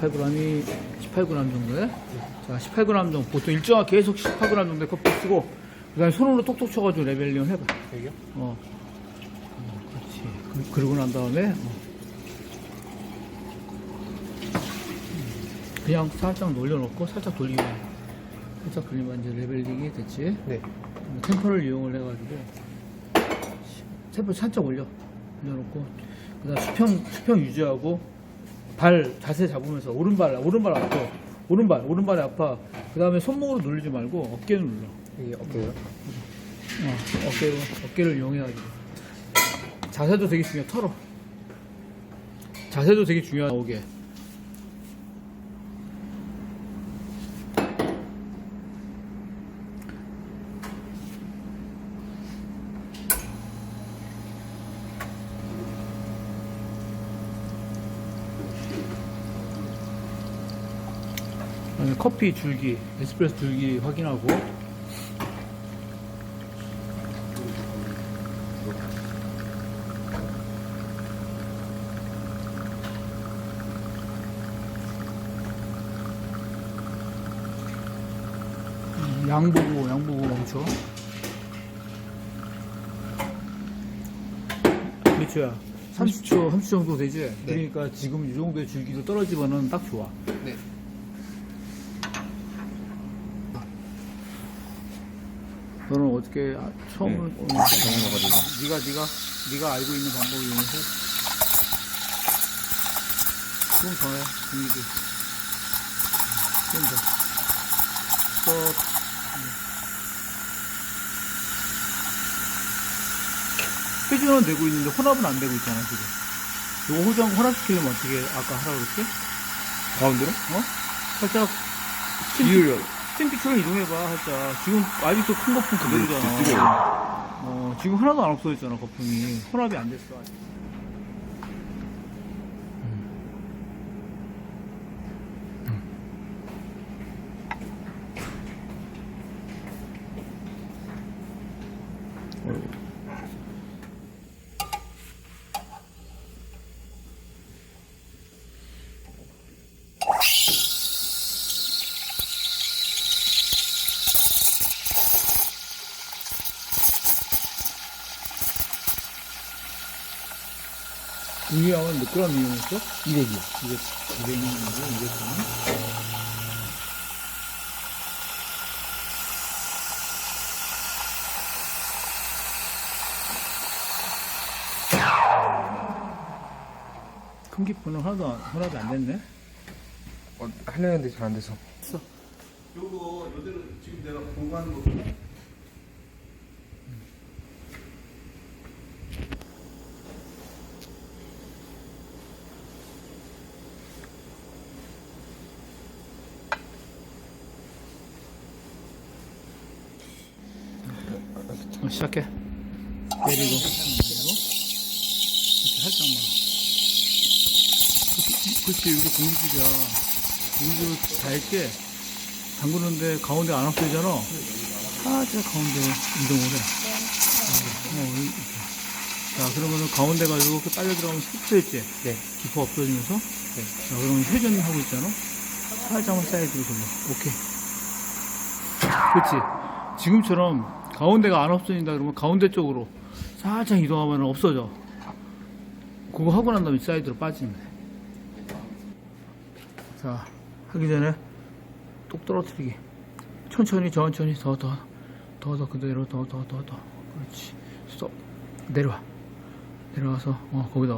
18g이 18g 정도에? 자 18g 정도. 보통 일정하게 계속 18g 정도의 커피 쓰고 그 다음에 손으로 똑똑 쳐가지고 레벨링 해봐. 여기요? 어, 어, 그렇지. 그, 그러고 난 다음에 어. 그냥 살짝 놀려놓고 살짝 돌리면 살짝 돌리면 이제 레벨링이 됐지? 네. 템퍼를 이용을 해가지고 템퍼 살짝 올려. 올려놓고 그다음 수평 수평 유지하고 발 자세 잡으면서 오른발 오른발 아파. 오른발 오른발이 아파. 그 다음에 손목으로 눌리지 말고 어깨를 눌러. 여기 어깨요? 어, 어깨로 어깨를 이용해가지고 자세도 되게 중요해 털어. 자세도 되게 중요해 나오게 커피 줄기 에스프레소 줄기 확인하고. 양 보고 양 보고 멈춰. 그렇죠 30초 30초 정도 되지? 그러니까 지금 이 정도의 줄기로 떨어지면은 딱 좋아. 네. 너는 어떻게 아, 처음으로 네. 어, 먹어가지고. 네가 네가 네가 알고 있는 방법을 이용해서 조금 더해 분위기 좀더 스톱 회전은 되고 있는데 혼합은 안 되고 있잖아 지금 이거 호정 혼합시키려면 어떻게 아까 하라고 그랬지? 가운데로? 어? 살짝 이유요. 스팀피처를 이동해봐 살짝. 지금 아직도 큰 거품 그대로잖아. 네, 어, 지금 하나도 안 없어졌잖아 거품이. 혼합이 안 됐어 아직. 우유향은 몇 그램 이용했어? 200이요 200, 200이고 200g 큰 기포는 하나도 안, 혼합이 안 됐네 어, 하려 했는데 잘 안 돼서. 요거 요대로 지금 내가 공부하는 거 어, 시작해. 내리고. 내리고 이렇게 살짝만 그렇지, 그렇지 이게 공기줄이야. 공기줄 닳게 담그는데 가운데 안 없어지잖아. 살짝 가운데 이동을 해. 어, 이렇게. 자 그러면은 가운데 가지고 이렇게 빨려 들어가면 흡수했지? 네. 기포 없어지면서? 자 그러면 회전하고 있잖아. 살짝만 사이드로 돌려. 오케이. 그렇지 지금처럼 가운데가 안 없어진다 그러면 가운데 쪽으로 살짝 이동하면 없어져. 그거 하고 난 다음에 사이드로 빠지면 돼 자 하기 전에 똑 떨어뜨리기. 천천히 천천히. 더 더 더 더 그대로 더 더 더 더. 그렇지. 스톱. 내려와. 내려와서 어 거기다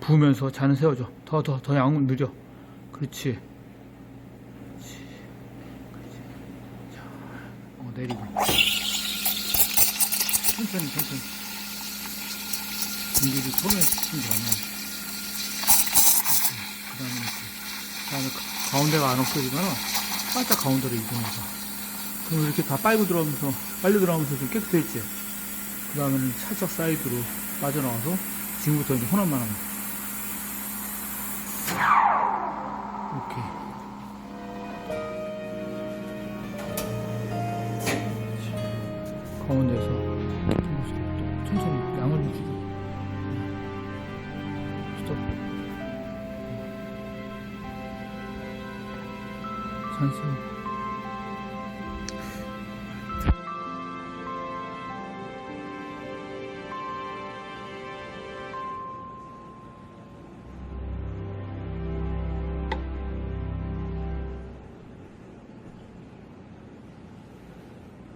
부으면서 잔을 세워줘. 더 더 더 양은 느려. 그렇지. 그렇지. 그렇지. 자 어, 내리고 천천히 천천히. 공기를 처음에 치면 들어가면 그 다음에 그 다음에 가- 가운데가 안 없어지거나 살짝 가운데로 이동해서. 그럼 이렇게 다 빨고 들어가면서 빨려 들어가면서 좀 깨끗해졌지? 그 다음에는 살짝 사이드로 빠져나와서 지금부터 이제 혼합만 하면 돼. 오케이. 가운데서 간수